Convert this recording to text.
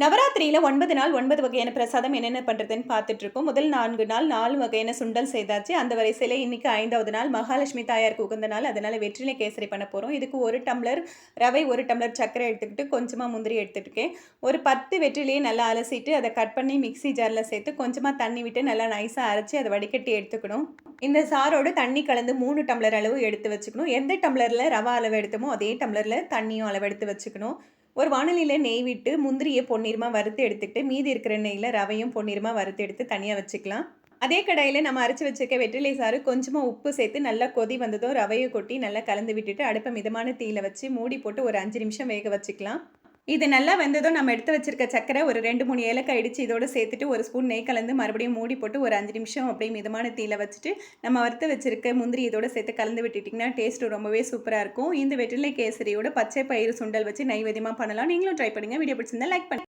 நவராத்திரியில் ஒன்பது நாள் ஒன்பது வகையான பிரசாதம் என்னென்ன பண்ணுறதுன்னு பார்த்துட்ருக்கோம். முதல் நான்கு நாள் நாலு வகையான சுண்டல் செய்தாச்சு. அந்த வரிசையில் இன்றைக்கி ஐந்தாவது நாள். மகாலட்சுமி தாயாருக்கு உகந்த நாள். அதனால் வெற்றிலை கேசரி பண்ண போகிறோம் இதுக்கு ஒரு டம்ளர் ரவை ஒரு டம்ளர் சர்க்கரை எடுத்துக்கிட்டு கொஞ்சமாக முந்திரி எடுத்துட்டுருக்கேன். ஒரு பத்து வெற்றிலையை நல்லா அலசிட்டு அதை கட் பண்ணி மிக்ஸி ஜாரில் சேர்த்து கொஞ்சமாக தண்ணி விட்டு நல்லா நைஸாக அரைச்சி அதை வடிகட்டி எடுத்துக்கணும். இந்த சாரோடு தண்ணி கலந்து மூணு டம்ளர் அளவு எடுத்து வச்சுக்கணும். எந்த டம்ளரில் ரவா அளவு எடுத்தோமோ அதே டம்ளரில் தண்ணியும் அளவு எடுத்து வச்சுக்கணும். ஒரு வானலியில் நெய் விட்டு முந்திரியை பொன்னிறமாக வறுத்து எடுத்துக்கிட்டு மீதி இருக்கிற நெய்யில் ரவையும் பொன்னிறமாக வறுத்து எடுத்து தனியாக வச்சுக்கலாம். அதே கடாயில் நம்ம அரைச்சி வச்சுருக்க வெற்றிலை சாறு கொஞ்சமாக உப்பு சேர்த்து நல்லா கொதி வந்ததும் ரவையை கொட்டி நல்லா கலந்து விட்டுட்டு அடுப்பை மிதமான தீயில் வச்சு மூடி போட்டு ஒரு அஞ்சு நிமிஷம் வேக வச்சுக்கலாம். இது நல்லா வந்ததும் நம்ம எடுத்து வச்சிருக்க சக்கரை ஒரு ரெண்டு மூணு ஏலக்காய் இடித்து இதோட சேர்த்துட்டு ஒரு ஸ்பூன் நெய் கலந்து மறுபடியும் மூடி போட்டு ஒரு அஞ்சு நிமிஷம் அப்படியே மிதமான தீயில வச்சுட்டு நம்ம வறுத்து வச்சிருக்க முந்திரி இதோட சேர்த்து கலந்து விட்டுட்டிங்கன்னா டேஸ்ட் ரொம்பவே சூப்பராக இருக்கும். இந்த வெற்றிலை கேசரியோட பச்சை பயிறு சுண்டல் வச்சு நைவேத்தியமாக பண்ணலாம். நீங்களும் ட்ரை பண்ணுங்கள் வீடியோ பிடிச்சிருந்தா லைக் பண்ணி